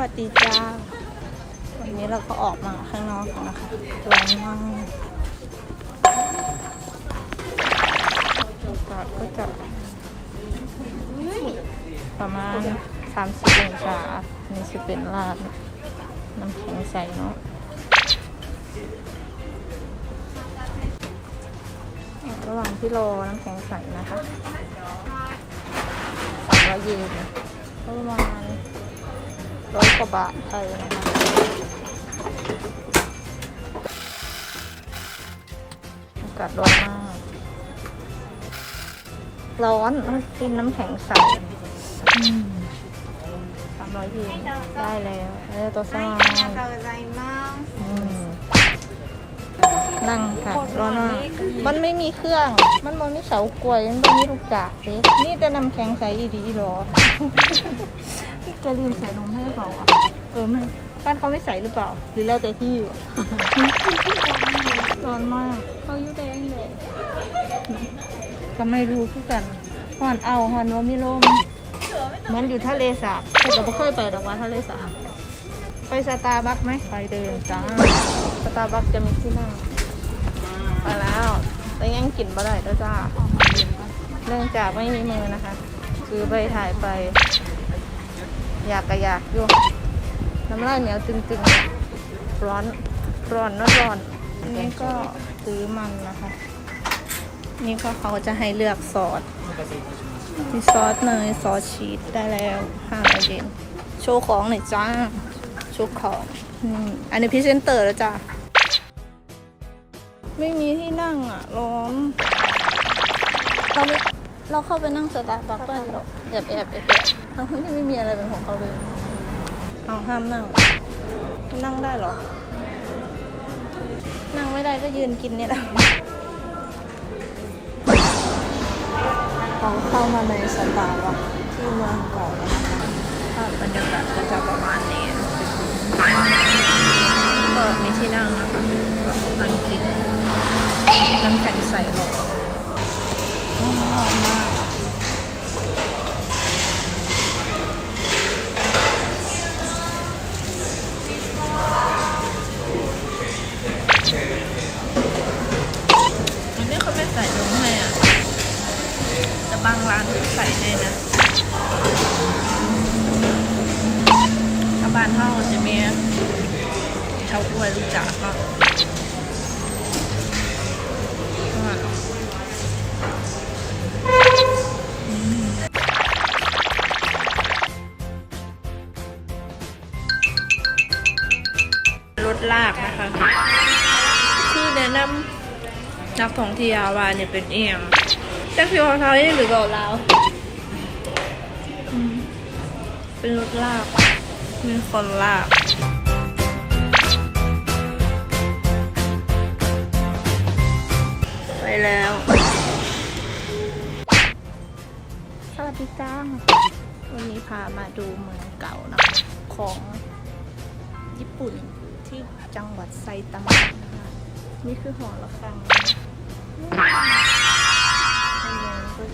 วัสดีจ้า วันนี้เราก็ออกมาข้างนอกนะคะร้อนมากอากาศก็จะประมาณ 30องศานี่จะเป็นลาดน้ำแข็งใสเนาะระหว่างที่รอน้ำแข็งใสนะคะสามร้อยเยนก็ประมาณ กว่าบาทไทยนะคะอากาศร้อนมาก ร้อนกินน้ำแข็งใสสามร้อยเยนได้แล้วแล้วตัวซ่าอืมนั่งค่ะร้อนมากมันไม่มีเครื่อง มันมันไม่เสากลวยมันไม่มีลูกจากเด็นี่จะนำแข็งใสดีๆหรอ จะลืมใส่นมให้หรือเปล่าอะเออไม่บ้านเขาไม่ใส่หรือเปล่า หรือแล้วแต่ที่อยู่ ร้อนมากเขาอยู่แดงเลยก็ไม่รู้คือกันหอนเอาหอนว่ามีลมเหมันอยู่ทะเลสาบแต่ก็ไม่เคยไปหรอกว่าทะเลสาบไปสตาร์บัคไหมไปเดินจ้าสตาร์บัคจะมีที่นั่งไปแล้วแต่ยังกินบ่ได้แล้วจ้าเนื่องจากไม่มีมือนะคะ คือไปถ่ายไป อยากกะอยากอยู่น้ำลายเหนียวตึงๆ ร้อน ร้อนร้อนร้อนอันนี้ก็ซื้อมันนะคะ นี่ก็เขาจะให้เลือกซอส มีซอสเนยซอสชีสได้แล้วห้าร้อยเยนโชว์ของหน่อยจ้า โชว์ของอันนี้พรีเซนเตอร์แล้วจ้าไม่มีที่นั่งอะ ร้อนเราเราเข้าไปนั่งสตาร์บัคได้หรอแอบแอบแอบ เอบทั้งที่ไม่มีอะไรเป็นของเขาเลย เอาห้ามนั่ง นั่งได้เหรอ นั่งไม่ได้ก็ยืนกินเนี่ยแหละเราเข้ามาในสตาร์บัคที่เมืองเก่าแล้วนะคะภาพบรรยากาศก็จะประมาณนี้ บางร้านใส่ให้นะถ้าบ้านเฮาจะมีเฉาก้วยรู้จักก็รถลากนะคะที่แนะนำนักท่องเที่ยวว่าเนี่ยเป็นเอียง แต่คือของเขาหรือเปล่าเราวอืมเป็นรถลากมีคนลากไปแล้ว สวัสดีจ้าวันนี้พามาดูเมืองเก่านะคะของญี่ปุ่นที่จังหวัดไซตามะนะคะนี่คือหอระฆัง ข้า